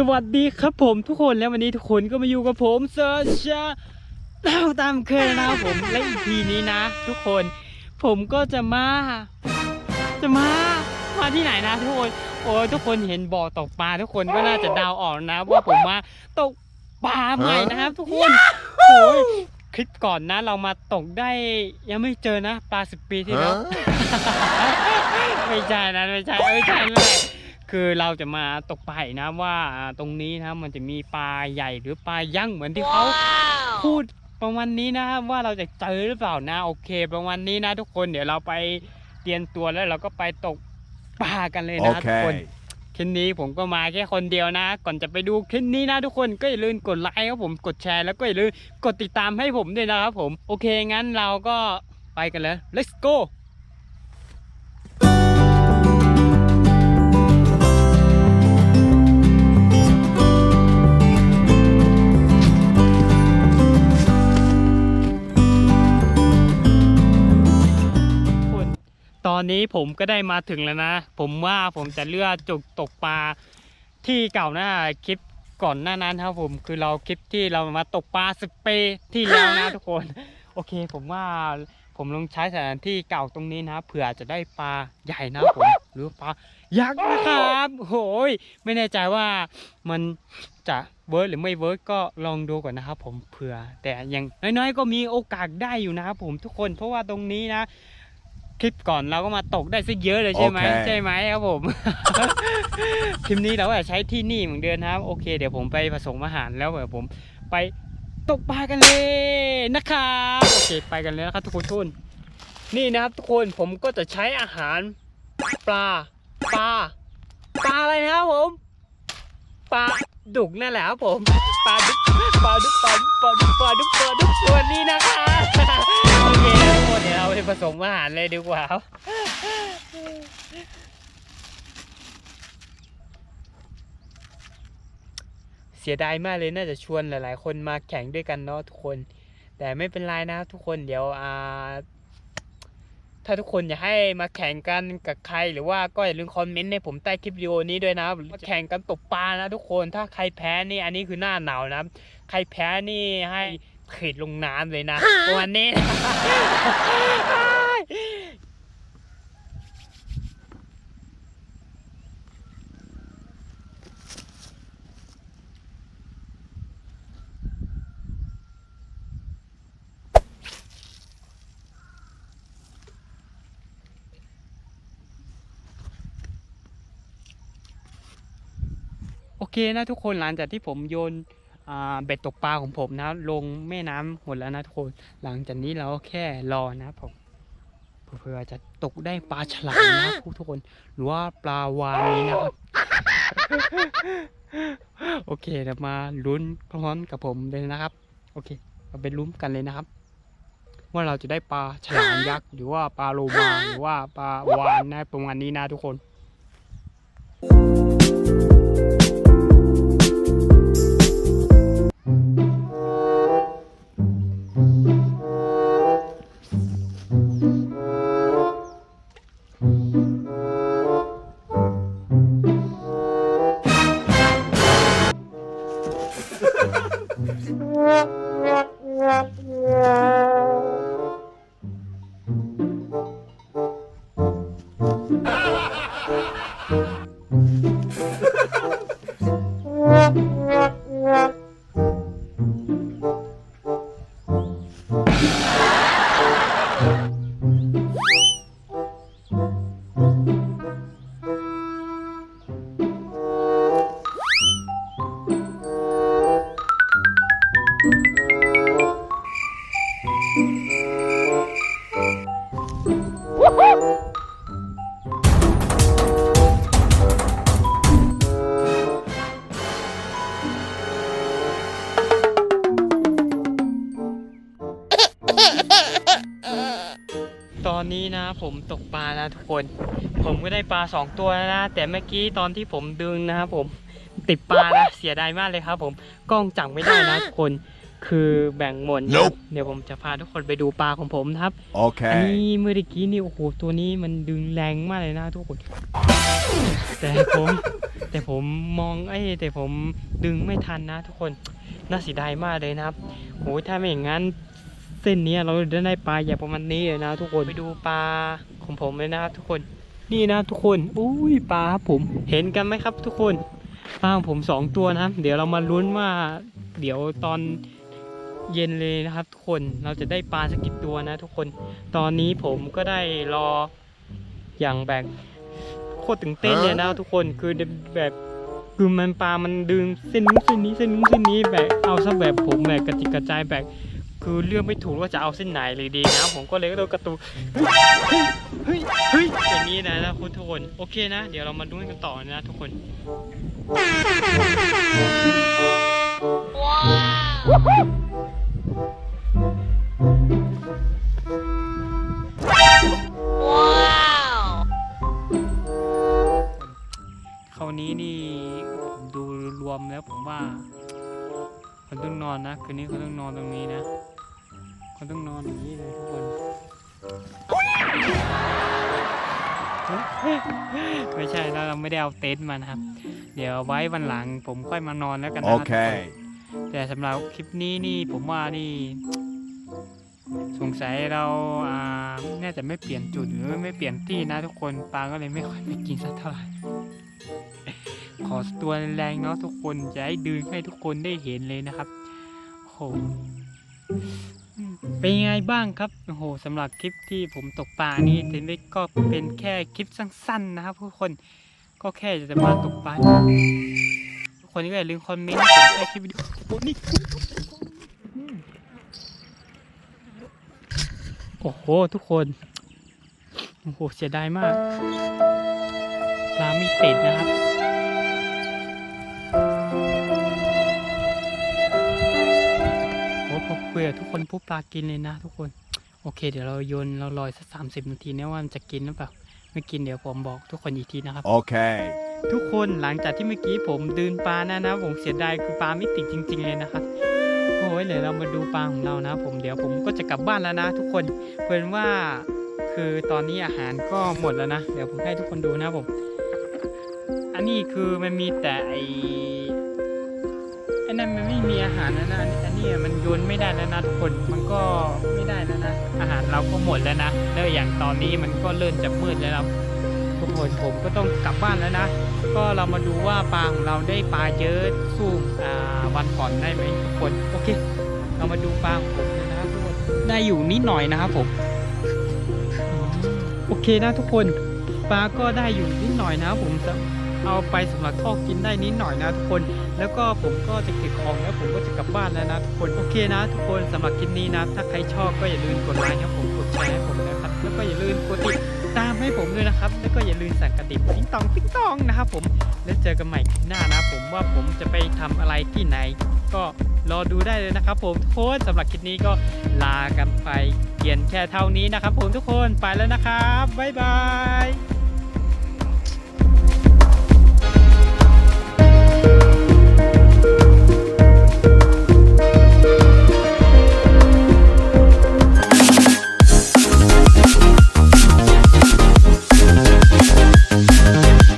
สวัสดีครับผมทุกคนแล้ววันนี้ทุกคนก็มาอยู่กับผมเซอร์ชาเราตามเคยนะครับผมและอีพีนี้นะ ทุกคนผมก็จะมา จะมา มาที่ไหนนะ ทุกคนโอ้ยทุกคนเห็นบ่อตกปลาทุกคนก็น่าจะเดาออกนะ ว่าผมมาตกปลาใหม่นะครับ ทุกคนโอ้ยคลิปก่อนนะเรามาตกได้ยังไม่เจอนะ ปลาสิบปีที่แล้วไม่ใช่นะไม่ใช่ไม่ใช่นั่นแหละ คือเราจะมาตกปลาอีกนะว่าอ่าตรงนี้นะมันจะมีปลาใหญ่หรือปลายั่งเหมือนที่เขาพูดประมาณนี้นะว่าเราจะเจอหรือเปล่านะโอเคประมาณนี้นะทุกคนเดี๋ยวเราไปเตรียมตัวแล้วเราก็ไปตกปลากันเลยนะทุกคน Okay. คลิปนี้ผมก็มาแค่คนเดียวนะ ก่อนจะไปดูคลิปนี้นะทุกคนก็อย่าลืมกดไลค์ครับผมกดแชร์แล้วก็อย่าลืมกดติดตามให้ผมด้วยนะครับผม โอเคงั้นเราก็ไปกันเลย let's go อนนี้ผมก็ได้มาถึงแล้วนะ ผมว่าผมจะเลือกจุกตกปลาที่เก่าหน้าคลิปก่อนหน้านั้นครับผมคือเราคลิปที่เรามาตกปลาสเปรย์ที่แล้วนะทุกคน โอเค ผมว่าผมลองใช้สถานที่เก่าตรงนี้นะเผื่อจะได้ปลาใหญ่นะผมหรือปลายักษ์นะครับโอ้ยไม่แน่ใจว่ามันจะเวิร์กหรือไม่เวิร์กก็ลองดูก่อนนะครับผมเผื่อ แต่อย่างน้อยๆ ก็มีโอกาสได้อยู่นะครับผมทุกคนเพราะว่าตรงนี้นะ คลิปก่อนเราก็มาตกได้ซะเยอะเลยใช่ไหมโอเค ใช่ไหมครับผม คลิปนี้เราก็จะใช้ที่นี่เหมือนเดิมนะครับ โอเค เดี๋ยวผมไปผสมอาหารแล้วเดี๋ยวผมไปตกปลากันเลยนะครับโอเคไปกันเลยนะครับทุกคนทุกคนนี่นะครับ ทุกคนผมก็จะใช้อาหารปลาปลาปลาอะไรนะครับผมปลาดุกนั่นแหละครับผมปลาดุกปลาดุกปลาดุกปลาดุกปลาดุกปลาดุกตัวนี้นะคะโอเค นะทุกคนเดี๋ยวเราไปผสมอาหารเลยดีกว่าครับเสียดายมากเลยน่าจะชวนหลาย ๆ คนมาแข่งด้วยกันเนาะทุกคน แต่ไม่เป็นไรนะทุกคนเดี๋ยวอ่าถ้าทุกคนอยากให้มาแข่งกันกับใครหรือว่าก็อย่าลืมคอมเมนต์ให้ผมใต้คลิปวิดีโอนี้ด้วยนะมาแข่งกันตกปลานะทุกคนถ้าใครแพ้นี่อันนี้คือหน้าหนาวนะใครแพ้นี่ให้ ขีดลงน้ำเลยนะวันนี้ โอเคนะทุกคนหลังจากที่ผมโยนอ่า เบ็ดตกปลาของผมนะลงแม่น้ำหมดแล้วนะทุกคนหลังจากนี้เราก็แค่รอนะผมเพื่อจะตกได้ปลาฉลามนะทุกคน หรือว่าปลาวานีนะครับโอเคเดี๋ยวมาลุ้นพร้อมกับผมเลยนะครับ โอเคเราไปลุ้นกันเลยนะครับ ว่าเราจะได้ปลาฉลามยักษ์หรือว่าปลาโลมาหรือว่าปลาวานนะประมาณนี้นะทุกคนต Yeah, yeah, yeah. อนนี้นะ ผมตกปลาแล้วทุกคน ผมก็ได้ปลาสองตัวแล้วนะ แต่เมื่อกี้ตอนที่ผมดึงนะครับผมติดปลานะเสียดายมากเลยครับ ผมกล้องจับไม่ได้นะทุกคนคือแบ่งหมดนะครับ Nope เดี๋ยวผมจะพาทุกคนไปดูปลาของผมนะครับอัน Okay. นี้เมื่อกี้นี่โอ้โหตัวนี้มันดึงแรงมากเลยนะทุกคน แต่ผม แต่ผมมองไอ้แต่ผมดึงไม่ทันนะ ทุกคนน่าเสียดายมากเลยนะครับโอ้ยถ้าไม่อย่างนั้น เส้นนี้เราจะได้ปลาใหญ่ประมาณนี้เลยนะทุกคนไปดูปลาของผมเลยนะครับทุกคนนี่นะทุกคนอุ้ยปลาครับผมเห็นกันไหมครับ ทุกคนปลาของผมสองตัวนะครับ เดี๋ยวเรามาลุ้นว่า เดี๋ยวตอนเย็นเลยนะครับ ทุกคนเราจะได้ปลาสักกี่ตัวนะ ทุกคนตอนนี้ผมก็ได้รออย่างแบบโคตรตื่นเต้นเลยนะทุกคนคือแบบคือมันปลามันดึงเส้นนู้นเส้นนี้เส้นนู้นเส้นนี้แบบเอาซะแบบผมแบบกระจิกกระจายแบบ คือเลือกไม่ถูกว่าจะเอาเส้นไหนเลยดีนะ ผมก็เลยก็โดนกระตูเฮ้ยเฮ้ยเฮ้ยอย่างนี้นะนะคุณทุกคนโอเคนะ เดี๋ยวเรามาดูกันต่อนะทุกคนคราวนี้นี่ผมดูรวมแล้วผมว่าคนต้องนอนนะ คืนนี้เขาต้องนอนตรงนี้นะ เขาต้องนอนอย่างนี้เลยทุกคนไม่ใช่แล้วเราไม่ได้เอาเต็นท์มานะครับ เดี๋ยวไว้วันหลังผมค่อยมานอนแล้วกันนะทุกคน Okay. แต่สำหรับคลิปนี้นี่ผมว่านี่สงสัยเราอ่าน่าจะไม่เปลี่ยนจุดหรือไม่เปลี่ยนที่นะทุกคนปลาก็เลยไม่ค่อยไปกินสักเท่าไหร่ขอตัวแรงๆเนาะทุกคนจะให้ดึงให้ทุกคนได้เห็นเลยนะครับโอ้โหอืม เป็นยังไงบ้างครับโอ้โหสำหรับคลิปที่ผมตกปลานี่เทนเล็กก็เป็นแค่คลิปสั้นๆนะครับทุกคนก็แค่จะมาตกปลาทุกคนก็อย่าลืมคอมเมนต์ผมใต้คลิปวิดีโอนี่อืมโอ้โหทุกคนโอ้โหเสียดายมากปลาไม่ติดนะครับ คุยกับทุกคนปุ๊บปลากินเลยนะทุกคน โอเค เดี๋ยวเราโยนเราลอยสักสามสิบนาทีนะว่ามันจะกินหรือเปล่าไม่กินเดี๋ยวผมบอกทุกคนอีกทีนะครับ Okay. ทุกคนหลังจากที่เมื่อกี้ผมดืนปลานะนะ ผมเสียดายคือปลาไม่ติดจริง ๆ เลยนะครับโอ้ยเดี๋ยวเรามาดูปลาของเรานะ ผมเดี๋ยวผมก็จะกลับบ้านแล้วนะ ทุกคนเพื่อนว่าคือตอนนี้อาหารก็หมดแล้วนะ เดี๋ยวผมให้ทุกคนดูนะผม อันนี้คือมันมีแต่ไอไอ้นั่นมันไม่มีอาหารแล้วนะอันนี้มันโยนไม่ได้แล้วนะทุกคนมันก็ไม่ได้แล้วนะ อาหารเราก็หมดแล้วนะแล้วอย่างตอนนี้มันก็เริ่มจะมืดแล้วนะทุกคนผมก็ต้องกลับบ้านแล้วนะ ก็เรามาดูว่าปลาของเราได้ปลาเยอะสู้วันก่อนได้ไหมทุกคนโอเค เรามาดูปลาของผมนะครับทุกคนได้อยู่นิดหน่อยนะครับผมโอเคนะทุกคนปลาก็ได้อยู่นิดหน่อยนะครับผม เอาไปสำหรับทอกินได้นิดหน่อยนะทุกคน แล้วก็ผมก็จะเก็บของแล้วผมก็จะกลับบ้านแล้วนะทุกคนโอเคนะ ทุกคนสำหรับคลิปนี้นะ ถ้าใครชอบก็อย่าลืมกดไลค์ครับผมกดแชร์ให้ผมนะครับแล้วก็อย่าลืมกดติดตามให้ผมด้วยนะครับ แล้วก็อย่าลืมสั่นกระดิ่งติ๊งตองติ๊งตองนะครับผมแล้วเจอกันใหม่คลิปหน้านะผมว่าผมจะไปทำอะไรที่ไหน ก็รอดูได้เลยนะครับ ผมทุกคนสำหรับคลิปนี้ก็ลากันไปเพียงแค่เท่านี้นะครับ ผมทุกคนไปแล้วนะครับบ๊ายบาย